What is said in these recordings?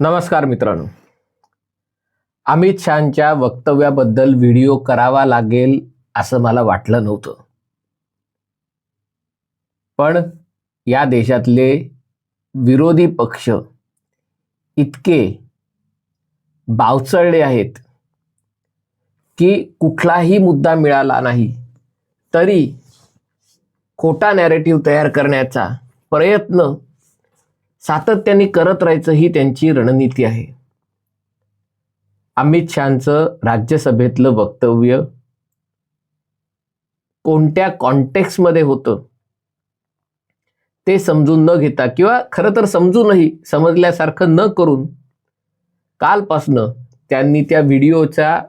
नमस्कार मित्रांनो. अमित शहाच्या वक्तव्याबद्दल व्हिडिओ करावा लागेल असं मला वाटलं नव्हतं. पण या देशातले विरोधी पक्ष इतके बावचळले आहेत की कुठलाही मुद्दा मिळाला नाही. तरी खोटा नॅरेटिव्ह तयार करण्याचा प्रयत्न सातत्याने करत राहायचं ही त्यांची रणनीती आहे. अमित शहाचं राज्यसभेतलं वक्तव्य कोणत्या कॉन्टेक्समध्ये होतं? ते समजून न घेता किंवा खरं तर समजूनही समजल्यासारखं न करून कालपासनं त्यांनी त्या व्हिडिओच्या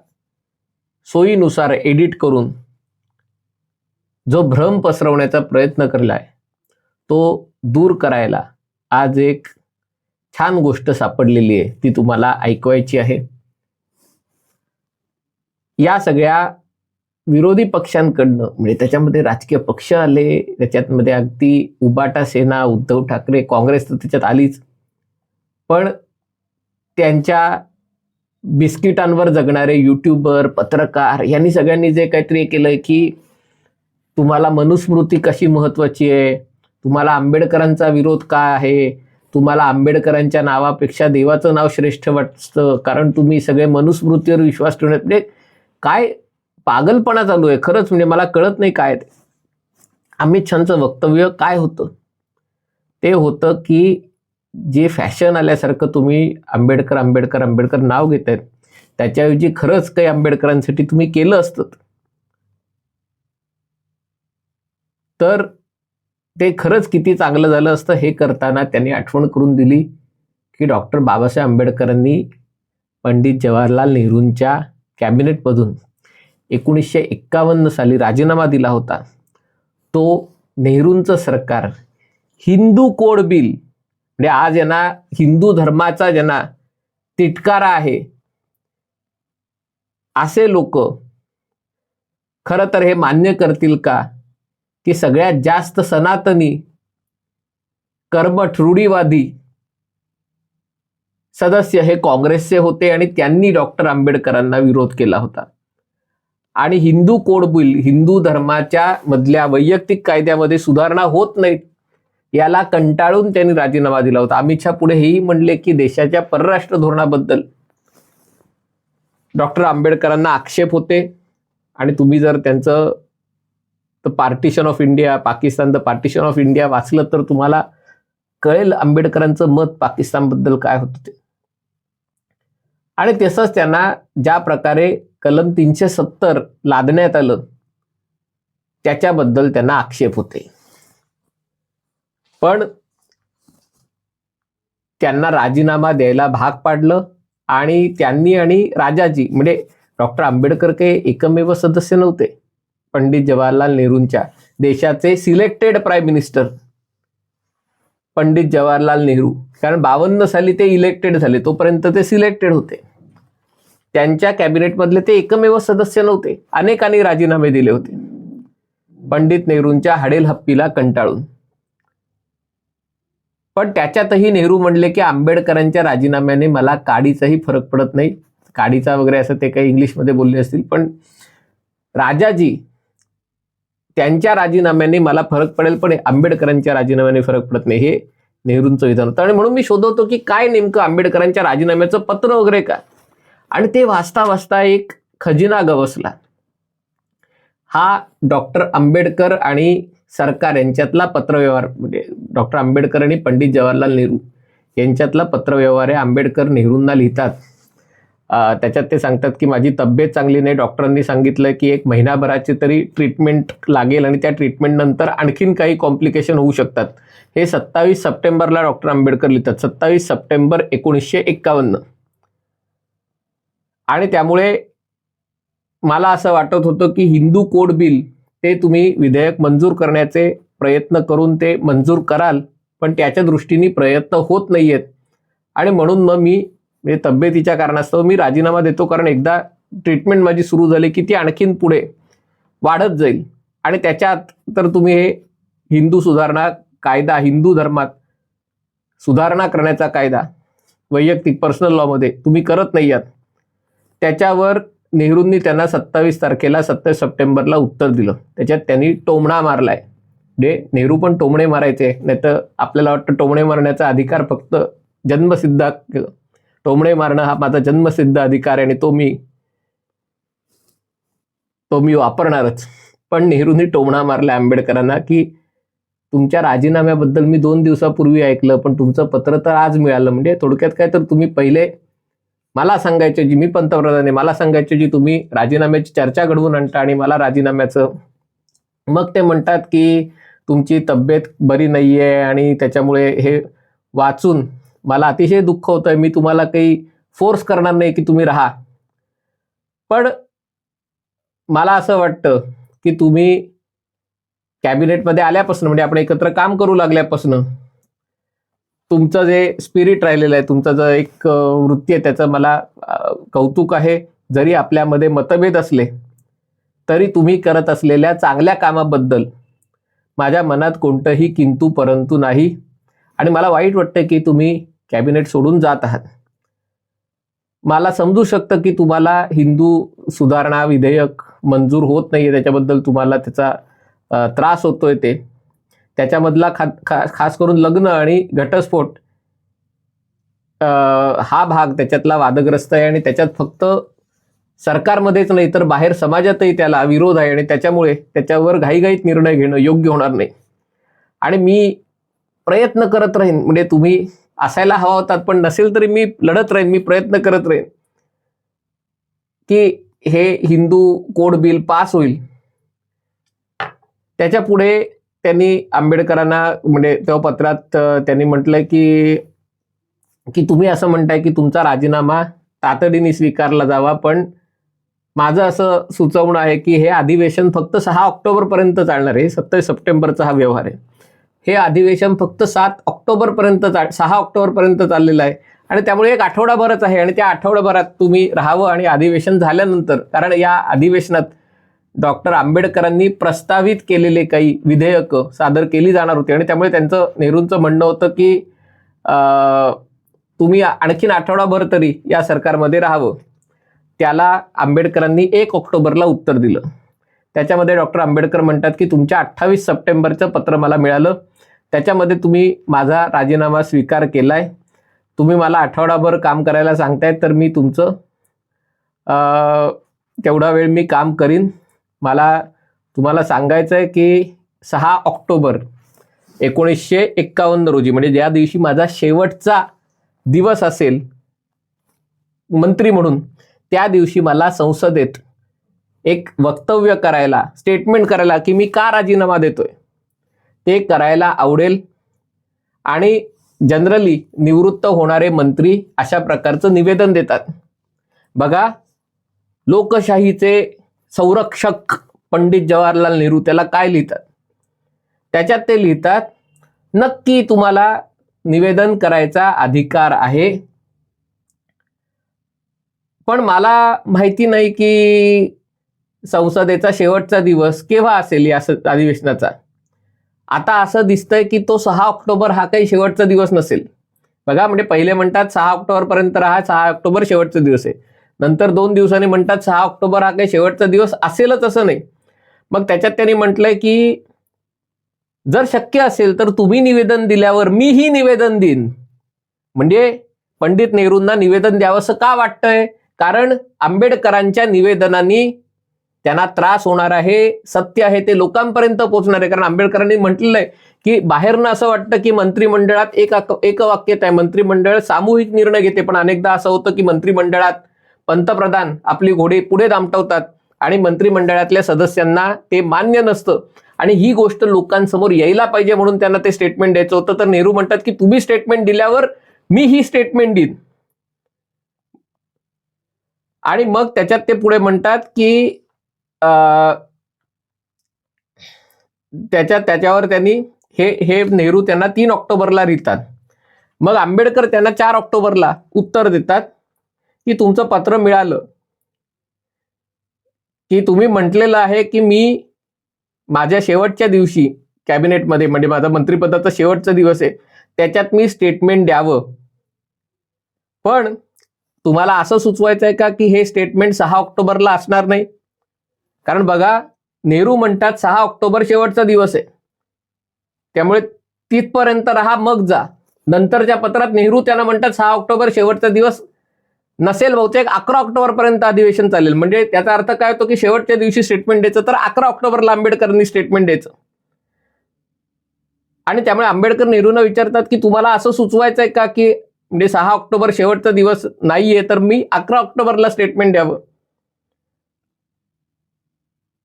सोयीनुसार एडिट करून जो भ्रम पसरवण्याचा प्रयत्न केलाय तो दूर करायला आज एक छान गोष्ट सापडलेली आहे ती तुम्हाला ऐकवायची आहे. या सगळ्या विरोधी पक्षांकडनं म्हणजे त्याच्यामध्ये राजकीय पक्ष आले त्याच्यामध्ये अगदी उबाटा सेना उद्धव ठाकरे काँग्रेस तर त्याच्यात आलीच. पण त्यांच्या बिस्किटांवर जगणारे युट्यूबर पत्रकार यांनी सगळ्यांनी जे काहीतरी केलंय की तुम्हाला मनुस्मृती कशी महत्त्वाची आहे? तुम्हाला आंबेडकरांचा विरोध काय आहे? तुम्हाला आंबेडकरांच्या नावापेक्षा देवाचं नाव श्रेष्ठ वाटतं? कारण तुम्ही सगळे मनुस्मृतीवर विश्वास ठेवण्यात म्हणजे काय पागलपणा चालू आहे? खरंच म्हणजे मला कळत नाही काय ते. अमित शहाचं वक्तव्य काय होतं? ते होतं की जे फॅशन आल्यासारखं तुम्ही आंबेडकर आंबेडकर आंबेडकर नाव घेत आहेत त्याच्याऐवजी खरंच काही आंबेडकरांसाठी तुम्ही केलं असतं तर ते खरंच किती चांगलं झालं असतं हे करताना त्यांनी आठवण करून दिली की डॉक्टर बाबासाहेब आंबेडकरांनी पंडित जवाहरलाल नेहरूंच्या कॅबिनेटमधून एकोणीसशे एक्कावन्न साली राजीनामा दिला होता. तो नेहरूंचं सरकार हिंदू कोड बिल म्हणजे आज यांना हिंदू धर्माचा ज्यांना तिटकारा आहे असे लोक खरं तर हे मान्य करतील का? की सगळ्यात जास्त सनातनी कर्मठ रूढीवादी सदस्य हे काँग्रेसचे होते आणि त्यांनी डॉक्टर आंबेडकरांना विरोध केला होता. आणि हिंदू कोड बिल हिंदू धर्माच्या मधल्या वैयक्तिक कायद्यामध्ये सुधारणा होत नाहीत. याला कंटाळून त्यांनी राजीनामा दिला होता. अमित शहा पुढे हेही म्हणले की देशाच्या परराष्ट्र धोरणाबद्दल. डॉक्टर आंबेडकरांना आक्षेप होते. आणि तुम्ही जर त्यांचं the partition of India Pakistan the partition of India वाचलं तर तुम्हाला कळेल आंबेडकरांचं मत पाकिस्तानबद्दल काय होतं ते. आणि तसंच त्यांना ज्या प्रकारे कलम तीनशे सत्तर लादण्यात आलं त्याच्याबद्दल त्यांना आक्षेप होते. पण त्यांना राजीनामा द्यायला भाग पाडलं आणि त्यांनी आणि राजाजी म्हणजे डॉक्टर आंबेडकर काही एकमेव सदस्य नव्हते. पंडित जवाहरलाल नेहरूंच्या देशाचे selected prime minister Pandit Jawaharlal Nehru. कारण बावन्न साली ते इलेक्टेड झाले तोपर्यंत ते सिलेक्टेड होते. त्यांच्या कॅबिनेटमधले ते एकमेव सदस्य नव्हते. अनेकांनी राजीनामे दिले होते. पंडित नेहरूंच्या हडेल हप्पीला कंटाळून. पण त्याच्यातही नेहरू म्हणले की आंबेडकरांच्या राजीनाम्याने मला काडीचाही फरक पडत नाही. काडीचा वगैरे असं ते काही इंग्लिशमध्ये बोलले असतील पण राजाजी त्यांच्या राजीनाम्याने मला फरक पडेल पण आंबेडकरांच्या राजीनाम्याने फरक पडत नाही हे नेहरूंचं विधान होतं. आणि म्हणून मी शोधवतो की काय नेमकं आंबेडकरांच्या राजीनाम्याचं पत्र वगैरे का आणि ते वाचता वाचता एक खजिना गवसला. हा डॉक्टर आंबेडकर आणि सरकार यांच्यातला पत्रव्यवहार म्हणजे डॉक्टर आंबेडकर आणि पंडित जवाहरलाल नेहरू यांच्यातला पत्रव्यवहार आहे. आंबेडकर नेहरूंना लिहितात. त्याच्यात ते सांगतात की माझी तब्येत चांगली नाही. डॉक्टरांनी सांगितलं की एक महिनाभराची तरी ट्रीटमेंट लागेल आणि त्या ट्रीटमेंटनंतर आणखीन काही कॉम्प्लिकेशन होऊ शकतात. हे सत्तावीस सप्टेंबरला डॉक्टर आंबेडकर लिहितात. सत्तावीस सप्टेंबर एकोणीसशे एक्कावन्न. आणि त्यामुळे मला असं वाटत होतं की हिंदू कोड बिल ते तुम्ही विधेयक मंजूर करण्याचे प्रयत्न करून ते मंजूर कराल पण त्याच्या दृष्टीने प्रयत्न होत नाही आहेत आणि म्हणून मग मी म्हणजे तब्येतीच्या कारणास्तव मी राजीनामा देतो कारण एकदा ट्रीटमेंट माझी सुरू झाली की ती आणखीन पुढे वाढत जाईल. आणि त्याच्यात तर तुम्ही हे हिंदू सुधारणा कायदा हिंदू धर्मात सुधारणा करण्याचा कायदा वैयक्तिक पर्सनल लॉमध्ये तुम्ही करत नाही आहात त्याच्यावर नेहरूंनी त्यांना सत्तावीस तारखेला सत्तावीस सप्टेंबरला उत्तर दिलं. त्याच्यात त्यांनी टोमणा मारलाय. म्हणजे नेहरू पण टोमणे मारायचे. नाही तर आपल्याला वाटतं टोमणे मारण्याचा अधिकार फक्त जन्मसिद्ध टोमणे मारणं हा माझा जन्मसिद्ध अधिकार आहे आणि तो मी तो मी वापरणारच. पण नेहरूंनी टोमणा मारला आंबेडकरांना की तुमच्या राजीनाम्याबद्दल मी दोन दिवसापूर्वी ऐकलं पण तुमचं पत्र तर आज मिळालं. म्हणजे थोडक्यात काय तर तुम्ही पहिले मला सांगायचे जी मी पंतप्रधान आहे मला सांगायचे जी तुम्ही राजीनाम्याची चर्चा घडवून आणता आणि मला राजीनाम्याचं मग ते म्हणतात की तुमची तब्येत बरी नाही आहे आणि त्याच्यामुळे हे वाचून मला अतिशय दुःख होतंय. मी तुम्हाला काही फोर्स करणार नाही की तुम्ही राहा. पण मला असं वाटतं की तुम्ही कॅबिनेटमध्ये आल्यापासून म्हणजे आपण एकत्र काम करू लागल्यापासून तुमचं जे स्पिरिट राहिलेलं आहे तुमचं जो एक वृत्ती आहे त्याचं मला कौतुक आहे. जरी आपल्यामध्ये मतभेद असले तरी तुम्ही करत असलेल्या चांगल्या कामाबद्दल माझ्या मनात कोणतंही किंतू परंतु नाही. आणि मला वाईट वाटतं की तुम्ही कॅबिनेट सोडून जात आहात. मला समजू शकतं की तुम्हाला हिंदू सुधारणा विधेयक मंजूर होत नाहीये त्याच्याबद्दल तुम्हाला त्याचा त्रास होतोय ते. त्याच्यामधला खा खा खास करून लग्न आणि घटस्फोट हा भाग त्याच्यातला वादग्रस्त आहे आणि त्याच्यात फक्त सरकारमध्येच नाही तर बाहेर समाजातही त्याला विरोध आहे आणि त्याच्यामुळे त्याच्यावर घाईघाईत निर्णय घेणं योग्य होणार नाही. आणि मी प्रयत्न करत राहीन म्हणजे तुम्ही असायला हवा होतात पण नसेल तरी मी लढत राहीन मी प्रयत्न करत राहीन की हे हिंदू कोड बिल पास होईल. त्याच्या पुढे त्यांनी आंबेडकरांना म्हणजे तेव्हा पत्रात त्यांनी म्हटलंय की की तुम्ही असं म्हणताय की तुमचा राजीनामा तातडीने स्वीकारला जावा पण माझं असं सुचवणं आहे की हे अधिवेशन फक्त सहा ऑक्टोबरपर्यंत चालणार आहे. सत्तावीस सप्टेंबरचा हा व्यवहार आहे. हे अधिवेशन फक्त सात ऑक्टोबरपर्यंत चा सहा ऑक्टोबरपर्यंत चाललेलं आहे. आणि त्यामुळे एक आठवडाभरच आहे आणि त्या आठवडाभरात तुम्ही राहावं आणि अधिवेशन झाल्यानंतर कारण या अधिवेशनात डॉक्टर आंबेडकरांनी प्रस्तावित केलेले काही विधेयकं सादर केली जाणार होती. आणि त्यामुळे त्यांचं नेहरूंचं म्हणणं होतं की तुम्ही आणखीन आठवडाभर तरी या सरकारमध्ये राहावं. त्याला आंबेडकरांनी एक ऑक्टोबरला उत्तर दिलं. त्याच्यामध्ये डॉक्टर आंबेडकर म्हणतात की तुमच्या अठ्ठावीस सप्टेंबरचं पत्र मला मिळालं. त्याच्यामध्ये तुम्ही माझा राजीनामा स्वीकार केलाय. तुम्ही मला आठवडाभर काम करायला सांगतायत तर मी तुमचं तेवढा वेळ मी काम करीन. मला तुम्हाला सांगायचं आहे की सहा ऑक्टोबर एकोणीसशे एक्कावन्न रोजी म्हणजे ज्या दिवशी माझा शेवटचा दिवस असेल मंत्री म्हणून त्या दिवशी मला संसदेत एक वक्तव्य करायला स्टेटमेंट करायला की मी का राजीनामा देतोय? ते करायला आवडेल आणि जनरली निवृत्त होणारे मंत्री अशा प्रकारचं निवेदन देतात. बघा लोकशाहीचे संरक्षक पंडित जवाहरलाल नेहरू त्याला काय लिहितात? त्याच्यात ते लिहितात नक्की तुम्हाला निवेदन करायचा अधिकार आहे. पण मला माहिती नाही की संसदेचा शेवटचा दिवस केव्हा असेल या अधिवेशनाचा. आता असं दिसतंय की तो सहा ऑक्टोबर हा काही शेवटचा दिवस नसेल. बघा म्हणजे पहिले म्हणतात सहा ऑक्टोबरपर्यंत राहा सहा ऑक्टोबर शेवटचा दिवस आहे. नंतर दोन दिवसांनी म्हणतात सहा ऑक्टोबर हा काही शेवटचा दिवस असेलच असं नाही. मग त्याच्यात त्यांनी म्हटलंय की जर शक्य असेल तर तुम्ही निवेदन दिल्यावर मीही निवेदन देईन. म्हणजे पंडित नेहरूंना निवेदन द्यावंसं का वाटतंय? कारण आंबेडकरांच्या निवेदनांनी त्यांना त्रास होणार आहे सत्य आहे ते लोकांपर्यंत पोहोचणार आहे. कारण आंबेडकरांनी म्हटलेलं आहे की बाहेरनं असं वाटतं की मंत्रिमंडळात एक एक वाक्यत आहे मंत्रिमंडळ सामूहिक निर्णय घेते. पण अनेकदा असं होतं की मंत्रिमंडळात पंतप्रधान आपली घोडे पुढे दामटवतात आणि मंत्रिमंडळातल्या सदस्यांना ते मान्य नसतं. आणि ही गोष्ट लोकांसमोर यायला पाहिजे म्हणून त्यांना ते स्टेटमेंट द्यायचं होतं. तर नेहरू म्हणतात की तुम्ही स्टेटमेंट दिल्यावर मी ही स्टेटमेंट देईन. आणि मग त्याच्यात ते पुढे म्हणतात की अं, त्याच्यात त्याच्यावर त्यांनी हे हे नेहरू त्यांना तीन ऑक्टोबरला लिहितात मग आंबेडकर त्यांना चार ऑक्टोबरला उत्तर देतात. की तुमचं पत्र मिळालं. की तुम्ही म्हटलेलं आहे की मी माझ्या शेवटच्या दिवशी कॅबिनेटमध्ये म्हणजे माझा मंत्रिपदाचा शेवटचा दिवस आहे त्याच्यात मी स्टेटमेंट द्यावं. पण तुम्हाला असं सुचवायचं आहे का की हे स्टेटमेंट सहा ऑक्टोबरला असणार नाही? कारण बघा नेहरू म्हणतात सहा ऑक्टोबर शेवटचा दिवस आहे. त्यामुळे तिथपर्यंत राहा मग जा. नंतरच्या पत्रात नेहरू त्यांना म्हणतात सहा ऑक्टोबर शेवटचा दिवस नसेल बहुतेक अकरा ऑक्टोबर पर्यंत अधिवेशन चालेल. म्हणजे त्याचा अर्थ काय होतो की शेवटच्या दिवशी स्टेटमेंट द्यायचं तर अकरा ऑक्टोबरला आंबेडकरांनी स्टेटमेंट द्यायचं. आणि त्यामुळे आंबेडकर नेहरूंना विचारतात की तुम्हाला असं सुचवायचं आहे का की म्हणजे सहा ऑक्टोबर शेवटचा दिवस नाहीये तर मी अकरा ऑक्टोबरला स्टेटमेंट द्यावं.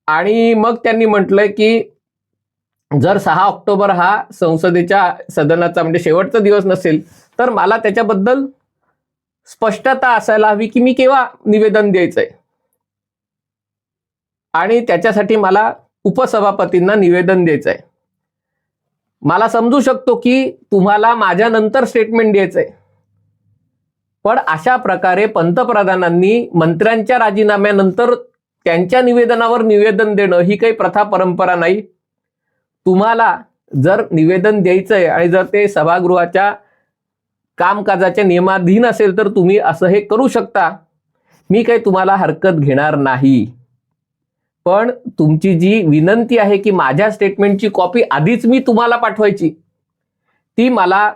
आणि मग त्यांनी म्हटलंय की जर सहा ऑक्टोबर हा संसदेच्या सदनाचा म्हणजे शेवटचा दिवस नसेल तर मला त्याच्याबद्दल स्पष्टता असायला हवी की मी केव्हा निवेदन द्यायचंय. आणि त्याच्यासाठी मला उपसभापतींना निवेदन द्यायचंय. मला समजू शकतो की तुम्हाला माझ्यानंतर स्टेटमेंट द्यायचंय. पण अशा प्रकारे पंतप्रधानांनी मंत्र्यांच्या राजीनाम्यानंतर त्यांच्या निवेदनावर निवेदन देणं ही काही प्रथा परंपरा नाही. तुम्हाला जर निवेदन द्यायचंय आणि जर ते सभागृहाच्या कामकाजाच्या नियमाधीन असेल तर तुम्ही असं हे करू शकता. मी काही तुम्हाला हरकत घेणार नाही. पण तुमची जी विनंती आहे की माझ्या स्टेटमेंटची कॉपी आधीच मी तुम्हाला पाठवायची ती मला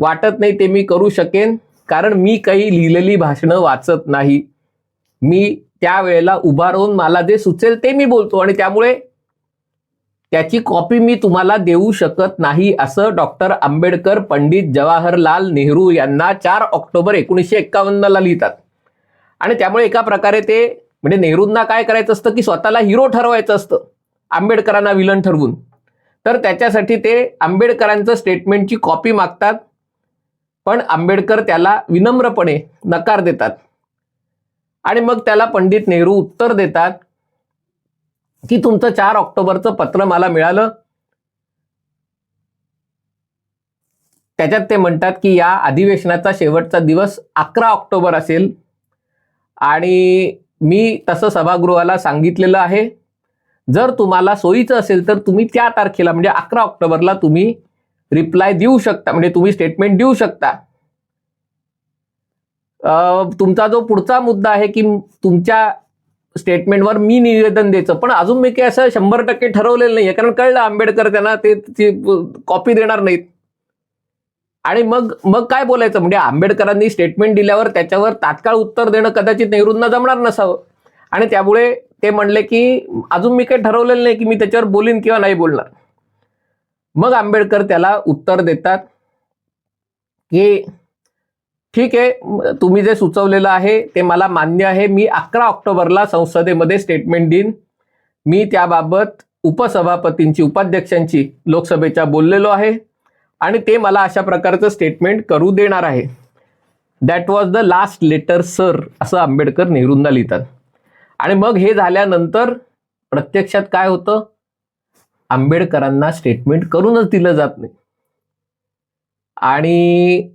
वाटत नाही ते मी करू शकेन कारण मी काही लिहिलेली भाषणं वाचत नाही. मी त्यावेळेला उभा राहून मला जे सुचेल ते मी बोलतो आणि त्यामुळे त्याची कॉपी मी तुम्हाला देऊ शकत नाही असं डॉक्टर आंबेडकर पंडित जवाहरलाल नेहरू यांना चार ऑक्टोबर एकोणीसशे एक्कावन्नला लिहितात. आणि त्यामुळे एका प्रकारे ते म्हणजे नेहरूंना काय करायचं असतं की स्वतःला हिरो ठरवायचं असतं आंबेडकरांना विलन ठरवून. तर त्याच्यासाठी ते आंबेडकरांचं स्टेटमेंटची कॉपी मागतात पण आंबेडकर त्याला विनम्रपणे नकार देतात. आणि मग त्याला पंडित नेहरू उत्तर देतात की तुमचं चार ऑक्टोबरचं पत्र मला मिळालं. त्याच्यात ते म्हणतात की या अधिवेशनाचा शेवटचा दिवस अकरा ऑक्टोबर असेल. आणि मी तसं सभागृहाला सांगितलेलं आहे. जर तुम्हाला सोयीचं असेल तर तुम्ही त्या तारखेला म्हणजे अकरा ऑक्टोबरला तुम्ही रिप्लाय देऊ शकता म्हणजे तुम्ही स्टेटमेंट देऊ शकता. तुमचा जो पुढचा मुद्दा आहे की तुमच्या स्टेटमेंटवर मी निवेदन द्यायचं. पण अजून मी काही असं शंभर टक्के ठरवलेलं नाहीये. कारण कळलं आंबेडकर त्यांना ते कॉपी देणार नाहीत. आणि मग मग काय बोलायचं? म्हणजे आंबेडकरांनी स्टेटमेंट दिल्यावर त्याच्यावर तात्काळ उत्तर देणं कदाचित नेहरूंना जमणार नसावं. आणि त्यामुळे ते म्हणले की अजून मी काही ठरवलेलं नाही की मी त्याच्यावर बोलीन किंवा नाही बोलणार. मग आंबेडकर त्याला उत्तर देतात की ठीक आहे तुम्ही जे सुचवलेलं आहे ते मला मान्य आहे. मी अकरा ऑक्टोबरला संसदेमध्ये स्टेटमेंट देईन. मी त्याबाबत उपसभापतींची उपाध्यक्षांची लोकसभेच्या बोललेलो आहे आणि ते मला अशा प्रकारचं स्टेटमेंट करू देणार आहे. That was the last letter sir असं आंबेडकर नेहरूंना लिहितात. आणि मग हे झाल्यानंतर प्रत्यक्षात काय होतं? आंबेडकरांना स्टेटमेंट करूनच दिलं जात नाही. आणि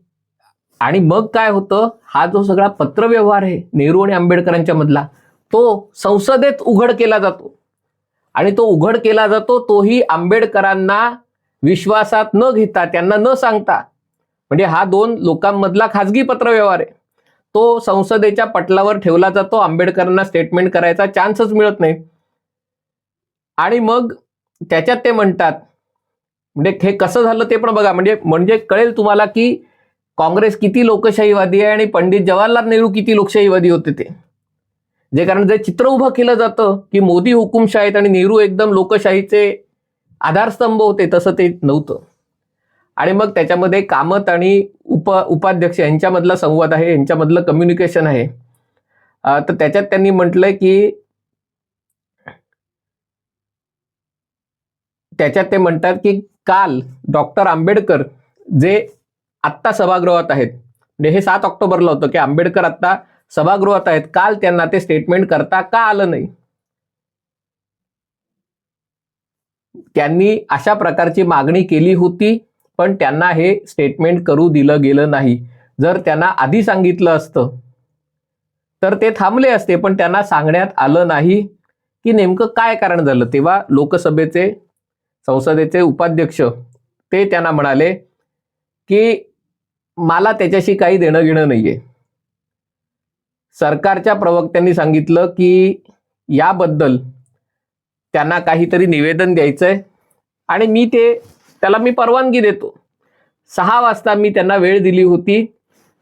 आणि मग काय होतं? हा जो सगळा पत्रव्यवहार आहे नेहरू आणि आंबेडकरांच्या मधला तो संसदेत उघड केला जातो. आणि तो उघड केला जातो तोही आंबेडकरांना विश्वासात न घेता त्यांना न सांगता. म्हणजे हा दोन लोकांमधला खाजगी पत्रव्यवहार आहे. तो संसदेच्या पटलावर ठेवला जातो आंबेडकरांना स्टेटमेंट करायचा चान्सच मिळत नाही. आणि मग त्याच्यात ते म्हणतात म्हणजे हे कसं झालं ते पण बघा. म्हणजे म्हणजे कळेल तुम्हाला की काँग्रेस किती लोकशाहीवादी आहे आणि पंडित जवाहरलाल नेहरू किती लोकशाहीवादी होते ते? जे कारण जे चित्र उभं केलं जातं की मोदी हुकुमशाहीत आणि नेहरू एकदम लोकशाहीचे आधारस्तंभ होते तसं ते नव्हतं. आणि मग त्याच्यामध्ये कामत आणि उप उपाध्यक्ष यांच्यामधला संवाद आहे यांच्यामधलं कम्युनिकेशन आहे. तर त्याच्यात त्यांनी म्हटलंय की त्याच्यात ते म्हणतात की काल डॉक्टर आंबेडकर जे आत्ता सभागृहात आहेत. म्हणजे हे सात ऑक्टोबरला होतं की आंबेडकर आत्ता सभागृहात आहेत. काल त्यांना ते स्टेटमेंट करता का आलं नाही? त्यांनी अशा प्रकारची मागणी केली होती पण त्यांना हे स्टेटमेंट करू दिलं गेलं नाही. जर त्यांना आधी सांगितलं असतं तर ते थांबले असते पण त्यांना सांगण्यात आलं नाही. की नेमकं काय कारण झालं? तेव्हा लोकसभेचे संसदेचे उपाध्यक्ष ते त्यांना म्हणाले की मला त्याच्याशी काही देणं घेणं नाहीये. सरकारच्या प्रवक्त्यांनी सांगितलं की याबद्दल त्यांना काहीतरी निवेदन द्यायचंय आणि मी ते त्याला मी परवानगी देतो. सहा वाजता मी त्यांना वेळ दिली होती.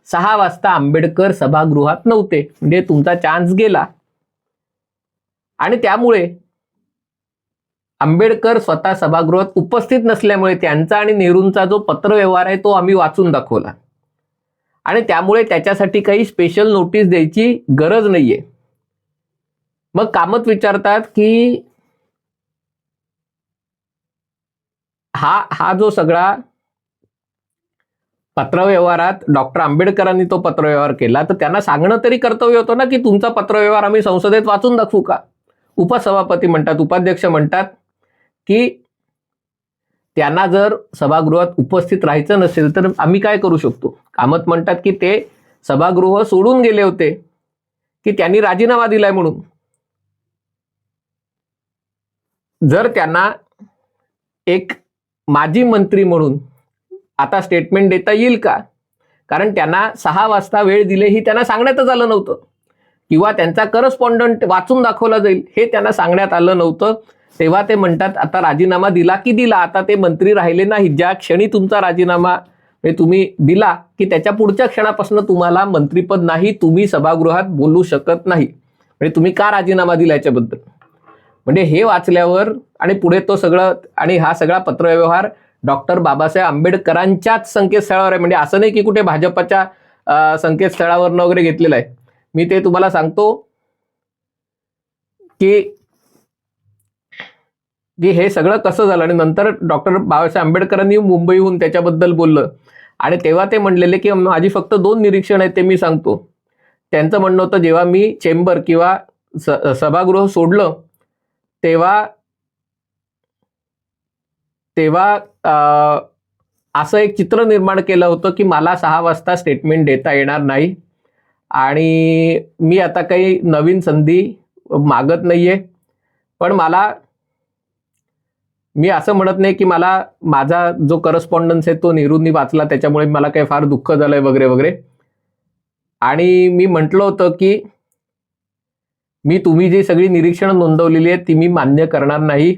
सहा वाजता आंबेडकर सभागृहात नव्हते. म्हणजे तुमचा चान्स गेला. आणि त्यामुळे आंबेडकर स्वतः सभागृहात उपस्थित नसल्यामुळे त्यांचा आणि नेहरूंचा जो पत्रव्यवहार आहे तो आम्ही वाचून दाखवला. आणि त्यामुळे त्याच्यासाठी काही स्पेशल नोटीस द्यायची गरज नाहीये. मग कामत विचारतात की हा हा जो सगळा पत्रव्यवहारात डॉक्टर आंबेडकरांनी तो पत्रव्यवहार केला तर त्यांना सांगणं तरी कर्तव्य होतं ना की तुमचा पत्रव्यवहार आम्ही संसदेत वाचून दाखवू का? उपसभापती म्हणतात उपाध्यक्ष म्हणतात की त्यांना जर सभागृहात उपस्थित राहायचं नसेल तर आम्ही काय करू शकतो? कामत म्हणतात की ते सभागृह सोडून गेले होते की त्यांनी राजीनामा दिलाय म्हणून. जर त्यांना एक माजी मंत्री म्हणून आता स्टेटमेंट देता येईल का? कारण त्यांना सहा वाजता वेळ दिले ही त्यांना सांगण्यातच आलं नव्हतं. किंवा त्यांचा करस्पॉन्डंट वाचून दाखवला जाईल हे त्यांना सांगण्यात आलं नव्हतं. तेव्हा ते म्हणतात आता राजीनामा दिला की दिला? आता ते मंत्री राहिले नाही ज्या क्षणी तुमचा राजीनामा म्हणजे तुम्ही दिला की त्याच्या पुढच्या क्षणापासून तुम्हाला मंत्रीपद नाही तुम्ही सभागृहात बोलू शकत नाही. म्हणजे तुम्ही का राजीनामा दिला याच्याबद्दल? म्हणजे हे वाचल्यावर आणि पुढे तो सगळं आणि हा सगळा पत्रव्यवहार डॉक्टर बाबासाहेब आंबेडकरांच्याच संकेतस्थळावर आहे. म्हणजे असं नाही की कुठे भाजपच्या संकेतस्थळावरनं वगैरे घेतलेलं आहे. मी ते तुम्हाला सांगतो की की हे सगळं कसं झालं? आणि नंतर डॉक्टर बाबासाहेब आंबेडकरांनी मुंबईहून त्याच्याबद्दल बोललं. आणि तेव्हा ते म्हणलेले की माझी फक्त दोन निरीक्षण आहेत ते मी सांगतो. त्यांचं म्हणणं होतं जेव्हा मी चेंबर किंवा स सभागृह सोडलं तेव्हा तेव्हा असं एक चित्र निर्माण केलं होतं की मला सहा वाजता स्टेटमेंट देता येणार नाही. आणि मी आता काही नवीन संधी मागत नाही आहे पण मला मी असं म्हणत नाही की मला माझा जो करस्पॉन्डन्स आहे तो नेहरूंनी वाचला त्याच्यामुळे मला काही फार दुःख झालंय वगैरे वगैरे. आणि मी म्हटलं होतं की मी तुम्ही जी सगळी निरीक्षणं नोंदवलेली आहेत ती मी मान्य करणार नाही.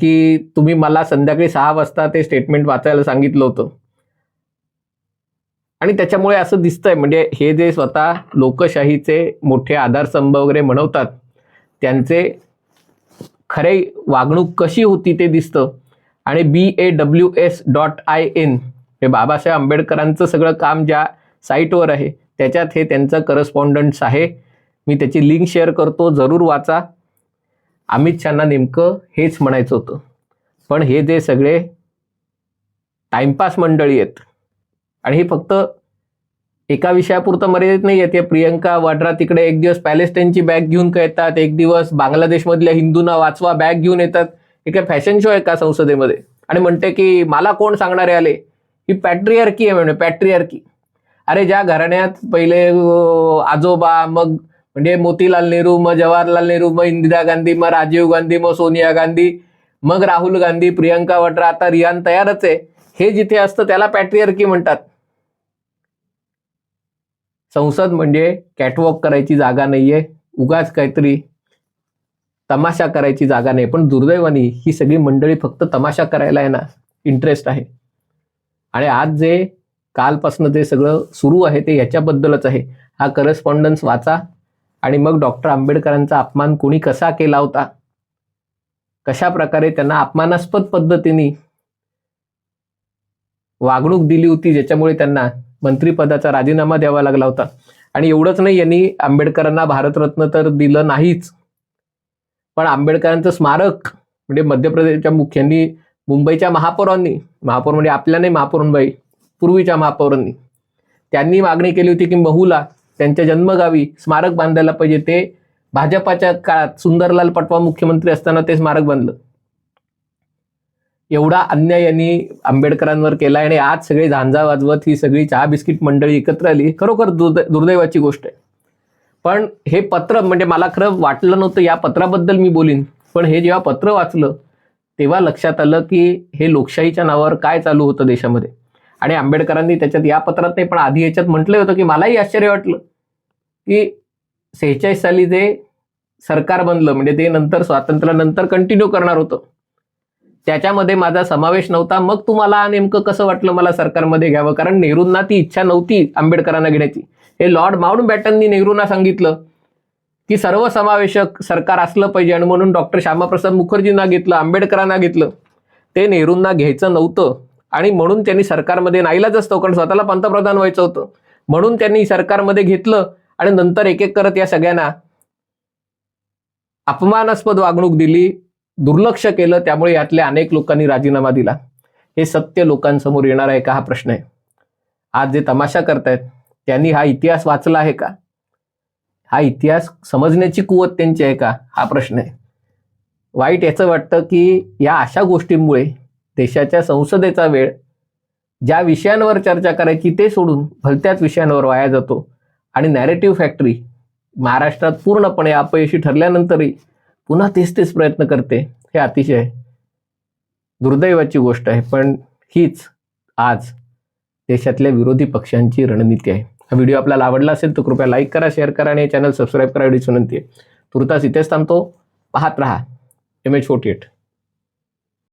की तुम्ही मला संध्याकाळी सहा वाजता ते स्टेटमेंट वाचायला सांगितलं होतं. आणि त्याच्यामुळे असं दिसतंय म्हणजे हे जे स्वतः लोकशाहीचे मोठे आधारस्तंभ वगैरे म्हणवतात त्यांचे खरे वागणूक कशी होती ते दिसतं. आणि B A W S dot I N हे बाबासाहेब आंबेडकरांचं सगळं काम ज्या साईटवर आहे त्याच्यात हे त्यांचं करस्पॉन्डंट्स आहे. मी त्याची लिंक शेअर करतो जरूर वाचा. अमित शहाना नेमकं हेच म्हणायचं होतं. पण हे जे सगळे टाइमपास मंडळी आहेत आणि हे फक्त एका विषयापुरतं मर्यादित नाही येते प्रियंका वाड्रा तिकडे एक दिवस पॅलेस्टाईनची बॅग घेऊन का येतात एक दिवस बांगलादेशमधल्या हिंदूंना वाचवा बॅग घेऊन येतात. हे काय फॅशन शो आहे का संसदेमध्ये? आणि म्हणते की मला कोण सांगणारे आले? की पॅट्रियार्की आहे म्हणे पॅट्रियार्की. अरे ज्या घराण्यात पहिले आजोबा मग म्हणजे मोतीलाल नेहरू मग जवाहरलाल नेहरू मग इंदिरा गांधी मग राजीव गांधी मग सोनिया गांधी मग राहुल गांधी प्रियंका वड्रा आता रियान तयारच आहे. हे जिथे असतं त्याला पॅट्रियार्की म्हणतात. संसद म्हणजे कॅटवॉक करायची जागा नाहीये उगाच काहीतरी तमाशा करायची जागा नाही. पण दुर्दैवाने ही सगळी मंडळी फक्त तमाशा करायला आहे ना इंटरेस्ट आहे. आणि आज जे कालपासनं जे सगळं सुरू आहे ते याच्याबद्दलच आहे. हा करस्पॉन्डन्स वाचा आणि मग डॉक्टर आंबेडकरांचा अपमान कोणी कसा केला होता? कशा प्रकारे त्यांना अपमानास्पद पद्धतीने वागणूक दिली होती ज्याच्यामुळे त्यांना मंत्रिपदाचा राजीनामा द्यावा लागला होता. आणि एवढंच नाही यांनी आंबेडकरांना भारतरत्न तर दिलं नाहीच. पण आंबेडकरांचं स्मारक म्हणजे मध्य प्रदेशच्या मुख्यांनी मुंबईच्या महापौरांनी महापौर म्हणजे आपल्या नाही महापौरांबाई पूर्वीच्या महापौरांनी त्यांनी मागणी केली होती की महूला त्यांच्या जन्मगावी स्मारक बांधायला पाहिजे. ते भाजपाच्या काळात सुंदरलाल पटवा मुख्यमंत्री असताना ते स्मारक बांधलं. एवढा अन्याय यांनी आंबेडकरांवर केला आणि आज सगळे झांजा वाजवत ही सगळी चहा बिस्किट मंडळी एकत्र आली खरोखर दुर्द दुर्दैवाची गोष्ट आहे. पण हे पत्र म्हणजे मला खरं वाटलं नव्हतं या पत्राबद्दल मी बोलीन. पण हे जेव्हा पत्र वाचलं तेव्हा लक्षात आलं की हे लोकशाहीच्या नावावर काय चालू होतं देशामध्ये. आणि आंबेडकरांनी त्याच्यात या पत्रात नाही पण आधी याच्यात म्हटलं होतं की मलाही आश्चर्य वाटलं की सेहेचाळीस साली जे सरकार बनलं म्हणजे ते नंतर स्वातंत्र्यानंतर कंटिन्यू करणार होतं. त्याच्यामध्ये माझा समावेश नव्हता. मग तुम्हाला नेमकं कसं वाटलं मला सरकारमध्ये घ्यावं? कारण नेहरूंना ती इच्छा नव्हती आंबेडकरांना घेण्याची. हे लॉर्ड माउंट बॅटननी नेहरूंना सांगितलं की सर्वसमावेशक सरकार असलं पाहिजे आणि म्हणून डॉक्टर श्यामाप्रसाद मुखर्जींना घेतलं आंबेडकरांना घेतलं. ते नेहरूंना घ्यायचं नव्हतं. आणि म्हणून त्यांनी सरकारमध्ये नाईलाच असतो कारण स्वतःला पंतप्रधान व्हायचं होतं. म्हणून त्यांनी सरकारमध्ये घेतलं आणि नंतर एक एक करत या सगळ्यांना अपमानास्पद वागणूक दिली. दुर्लक्ष केलं त्यामुळे यातल्या अनेक लोकांनी राजीनामा दिला. हे सत्य लोकांसमोर येणार आहे का हा प्रश्न आहे. आज जे तमाशा करतायत त्यांनी हा इतिहास वाचला आहे का? हा इतिहास समजण्याची कुवत त्यांची आहे का? हा प्रश्न आहे. वाईट याचं वाटतं की या अशा गोष्टींमुळे देशाच्या संसदेचा वेळ ज्या विषयांवर चर्चा करायची ते सोडून भलत्याच विषयांवर वाया जातो. आणि नॅरेटिव्ह फॅक्टरी महाराष्ट्रात पूर्णपणे अपयशी ठरल्यानंतरही पुन्हा तेच तेच प्रयत्न करते हे अतिशय दुर्दैवाची गोष्ट आहे. पण हीच आज देशातल्या विरोधी पक्षांची रणनीती आहे. हा व्हिडिओ आपल्याला आवडला असेल तर कृपया लाईक करा शेअर करा आणि चॅनल सबस्क्राईब करा. एवढीच विनंती आहे. तुर्तास इथेच थांबतो. पाहत राहा. M H forty eight.